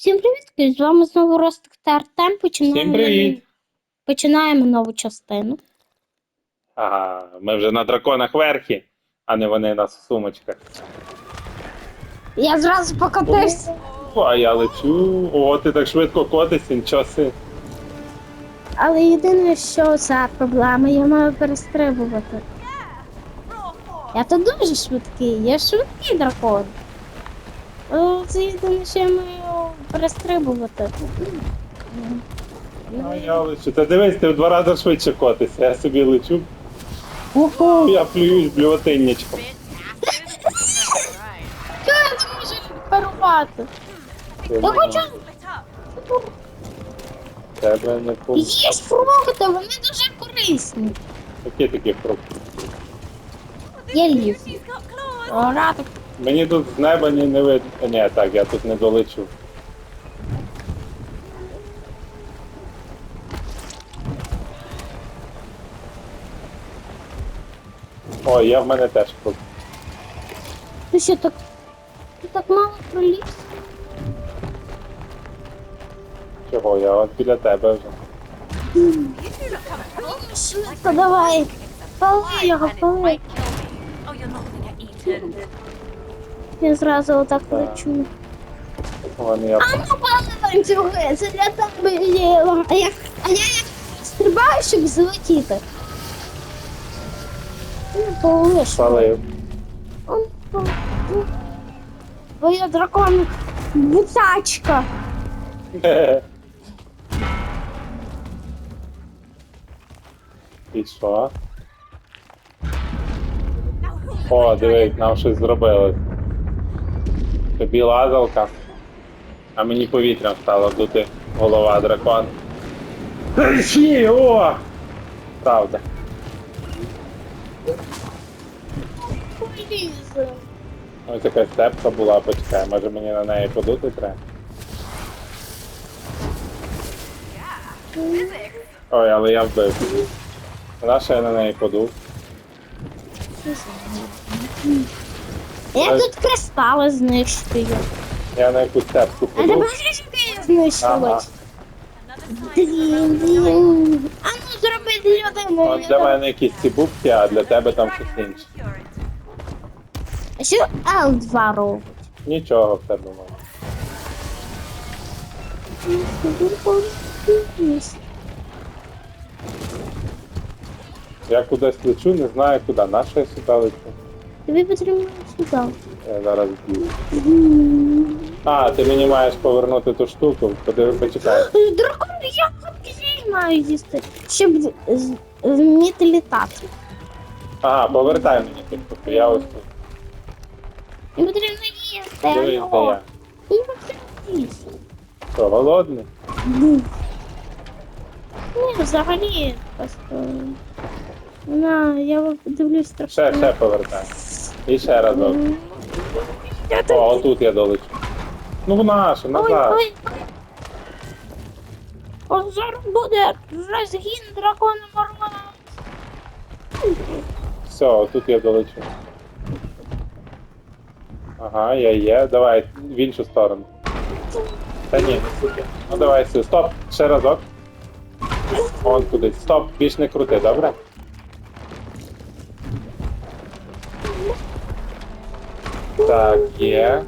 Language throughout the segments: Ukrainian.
Всім привіт! З вами знову Ростик та Артем. Починаємо, Всім привіт! Починаємо нову частину. Ага, ми вже на драконах верхі, а не вони нас в сумочках. Я зразу покотився. О, а я лечу. О, ти так швидко котишся, нічого си. Але єдине, що це проблема, я маю перестрибувати. Я то дуже швидкий, я швидкий дракон. Але Це єдине, що я маю перестрибувати. А я лечу. Та дивись, ти в два рази швидше котишся, я собі лечу. Уху, я плююсь блювотиннячком. Чого я не можу парувати? Я хочу Тебе не пом... їж фрукти, вони дуже корисні. Які такі фрукти? Я ліс. Радик. Мені тут з неба ні не видно. Ні, так, я тут не долечу. О, є в мене теж фрукт. Ти що так? Ти так мало проліз? Чого? Я от біля тебе вже. Швидко давай. Пали його, пали. Я зразу отак Так. лечу. Вон я А ну пали ланцюги, це для тебе є. А я, а я як стрибаю, щоб злетіти. Ну, спалив. Бо я дракон бутачка. І що? О, дивись, нам щось зробили. Тобі лазалка, а мені повітрям стало дути голова дракон. Ищи, о! Правда. Ось якась степка була, почекай, може мені на неї подути треба? Ой, але я вбив. Наша я на неї подув. Я тут кристали знищую. Я на якусь степку А ти подув. бачиш, яке я знищила? Ага. А ну зроби для людини. От для мене якісь ці бубки, а для тебе там щось інше. А що L2 робить? Нічого в тебе немає. Я кудись лечу, не знаю куди. Наша я сюди лечу. Тобі потрібно сюди. Я зараз б'ю. А, ти мені маєш повернути ту штуку, подиви, почекай. Дракон, я хапки маю їсти, щоб з- вміти літати. Ага, повертай мені ту я ось тут. Мені потрібно їсти. Алло. я. Потрібно їсти. Що, голодний? Ні, взагалі просто. На, я дивлюсь трошки. Ще, ще повертай. І ще разок. Я О, отут я долечу. Ну в нашу, Ой, назад. ой. От зараз буде розгін дракона Марлона. Все, отут я долечу. Ага, я є. Давай в іншу сторону. Та ні. Ну давай сюди. Стоп, ще разок. Вон кудись. Стоп, більш не крути, добре? Так, є.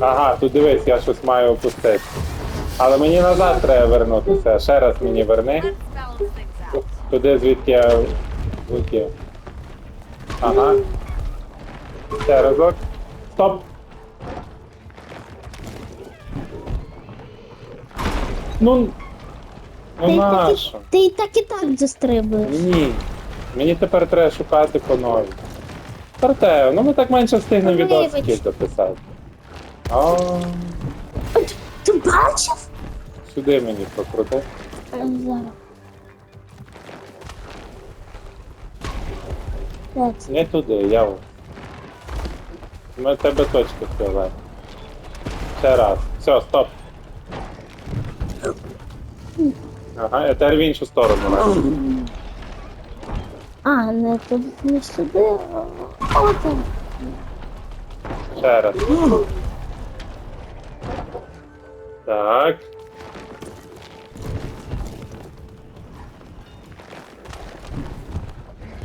Ага, тут дивись, я щось маю опустити. Але мені назад треба вернутися. Ще раз мені верни. Туди звідки я влетів. Ага. Ще разок. Стоп. Ну. Ну Ти, і так, нащо? і- ти і так і так застрибуєш. Ні. Мені тепер треба шукати по новій. Артео, ну ми так менше встигнемо Вибач. відосиків записати. А, Ти бачив? сюди мені покрути. Зараз. Це? Не туди, я. Ми тебе точки фіолет. Ще раз. Все, стоп. Ага, я тепер в іншу сторону. раз. А, не туди, не сюди. а Отак. Ще раз. Так.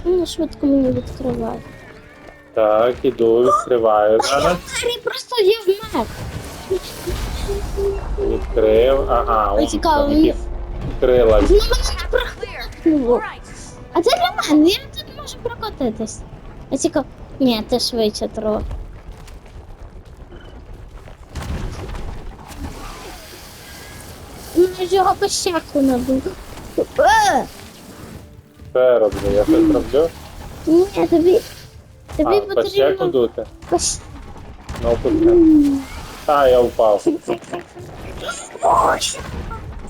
Ну, швидко мені відкриває. Так, іду, відкриваю зараз. Гаррі просто є в мене. Відкрив. Ага, Ой, он цікаво, там мені- якісь крила. Ну, мене прохнуло. А це для мене, я тут можу прокотитись. Я цікаво. Ні, ти швидше трохи. Ну, ж його по щеку набив. Е! Що я роблю? Я щось роблю? Ні, тобі. Тобі А, по щеку потрібно. дути. по щ- Ну, пускай. А, я впав.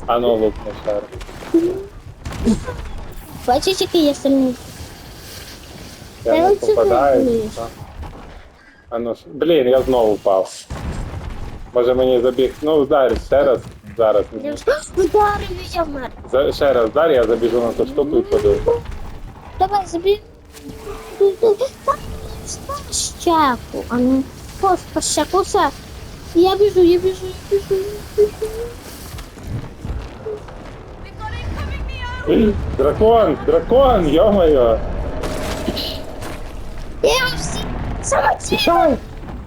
А ну лупни ще раз. Бачиш, який я сильний. Я Та не оце попадаю. виглядиш. А. А ну ж. Блін, я знову впав. Може мені забіг. Ну, вдарь ще раз. Зараз. Я ж Ударив і я вмер. За- Ще раз вдарь, я забіжу на ту штуку і подивлюся. Давай, забій. Щеку, а не просто щеку. Все. Я біжу, я біжу, я біжу, я біжу. Дракон! Дракон! Йо-моє! Я всі самоцвіт.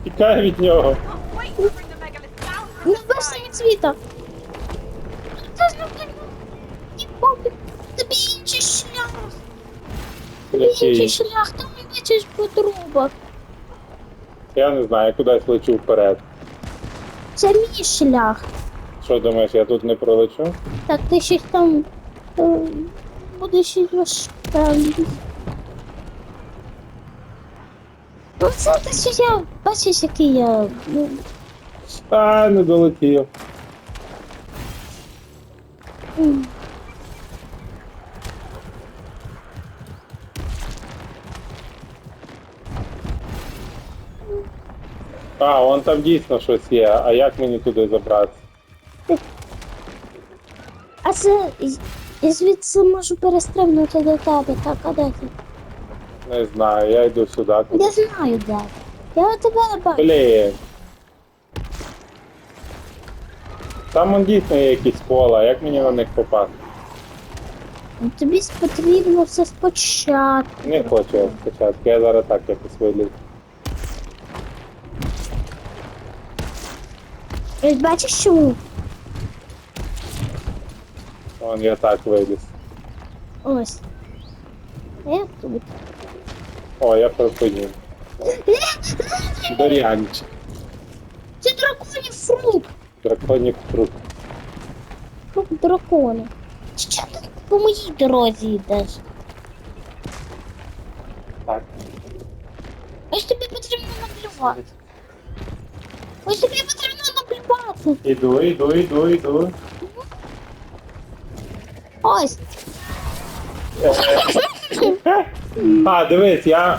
Тікай! Від нього! Can't wait to bring the megalith down. Не вбив самоцвіта. Це ж не І попі. Тобі інший шлях. Який? шлях, там не бачиш по трубах. Я не знаю, кудись лечу вперед. Це мій шлях. Що думаєш, я тут не пролечу? Так, ти щось там е, будеш щось важке. Ну це ти що я бачиш, який я. Ну, А, не долетів. м. А, вон там дійсно щось є. А як мені туди забратися? А це і- я звідси можу перестрибнути до тебе, так, а де ти? Не знаю, я йду сюди. Я знаю де. Я тебе не бачу. Блін. Там вон дійсно є якісь кола, як мені на них попасти? Тобі потрібно все спочатку. Не хочу я спочатку, я зараз так якось виліз. Ось бачиш чому? Вон я так виліз. Ось. А Я тут. О, я пропонів. Доріанчик. Це драконів фрукт. Драконів фрукт. Фрукт дракона. Що ти по моїй дорозі йдеш? Так. Ось тобі потрібно наплювати. Ось тобі потрібно наплювати. Іду, іду, іду, іду. Ось. А, дивись, я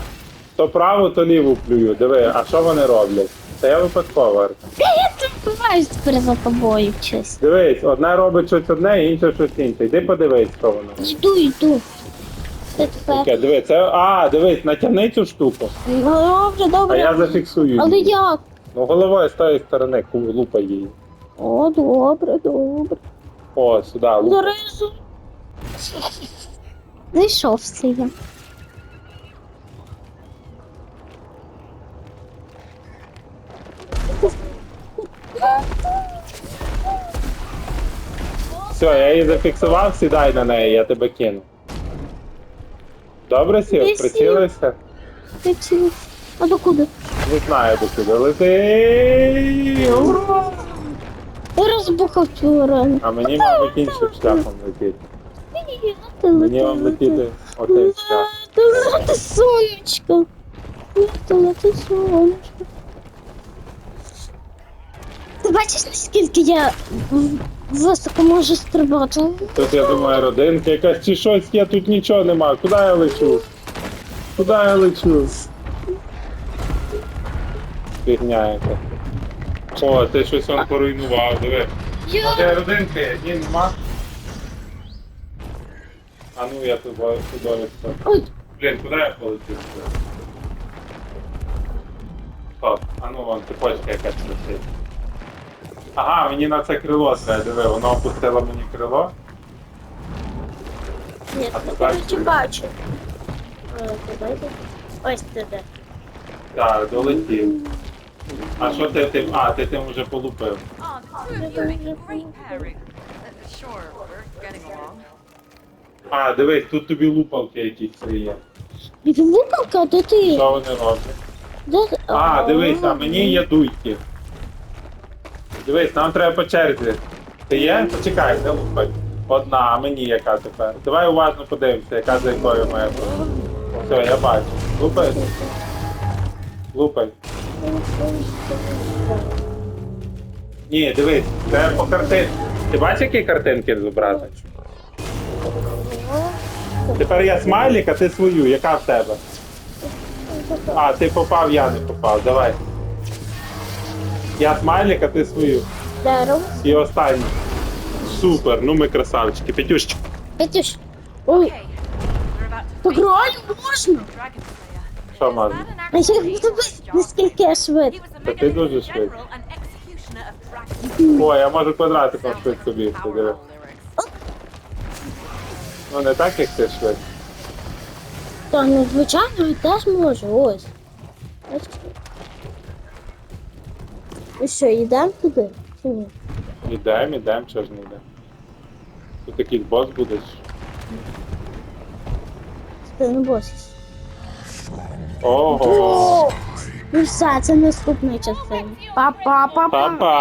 то праву, то ліву плюю. Диви, а що вони роблять? Це я випадково. Арт. Я тут буваю тепер за тобою щось. Дивись, одне робить щось одне, інше щось інше. Йди подивись, що воно. Йду, йду. Тепер. Таке, диви, це. А, дивись, натягни цю штуку, Ну, Добре, а добре. я зафіксую. Але як? Ну головою з тої сторони лупа її. О, добре, добре. О, сюди, лупа. Заризу. Зайшов це я. Все, я її зафіксував, сідай на неї, я тебе кину. Добре сів? Сів. Прицілився? Ти чи... А до куди? Не знаю до куди. Лети! Ура! Я розбухав цю рану. А мені, мабуть, іншим шляхом летіти. Ні, ти Мені вам летіти отим шляхом. Лети, лети, сонечко. Лети, лети, сонечко. Ти бачиш, наскільки я високо можу стрибати? Тут я думаю, родинка якась чи щось є, тут нічого нема. Куди я лечу? Куди я лечу? Фігня яка. О, ти щось он поруйнував, диви. Я... Де родинки? Ні, нема. А ну я тут чудовисько. Ой, Блін, куди я полетів? Стоп. А ну вон цепочка якась висить. Ага, мені на це крило треба, диви, воно опустило мені крило. Ні, А я ти бачиш? бачу. Е, давайте. Ось де. Так, долетів. А що ти тим? А, ти тим вже полупив. The two of you make a great pairing. Uh, sure, we're getting along. А, дивись, тут тобі лупалки якісь це є. Відлупалка, де ти? Що вони роблять? Де ти? А, дивись, а мені є дуйки. Дивись, нам треба по черзі. Ти є? Почекай, не лупай. Одна, а мені яка тепер. Давай уважно подивимося, яка за якою має бути. Все, я бачу. Лупай. Лупай. Ні, дивись, це по картин. Ти бачиш, які картинки зображені? Тепер я смайлік, а ти свою. Яка в тебе? А, ти попав, я не попав. Давай. Я смайлік, а ти свою. І останній. Супер, ну ми красавчики. Петюшечка. Петюш. Ой, так реально можна? Що можна? А his job? наскільки я швидко? Та ти дуже швидко. О, я можу квадратиком швидко бігти, диви. Ну не так, як ти швидко. Та ну звичайно я теж можу, ось. Бачите? Ну що, йдемо туди? Чи ні? Ідем, ідем, чого ж не йдем. Тут якийсь бос буде. Ти не босиш. Ого! Ну все, це наступна частина. Па-па-па-па. Па-па!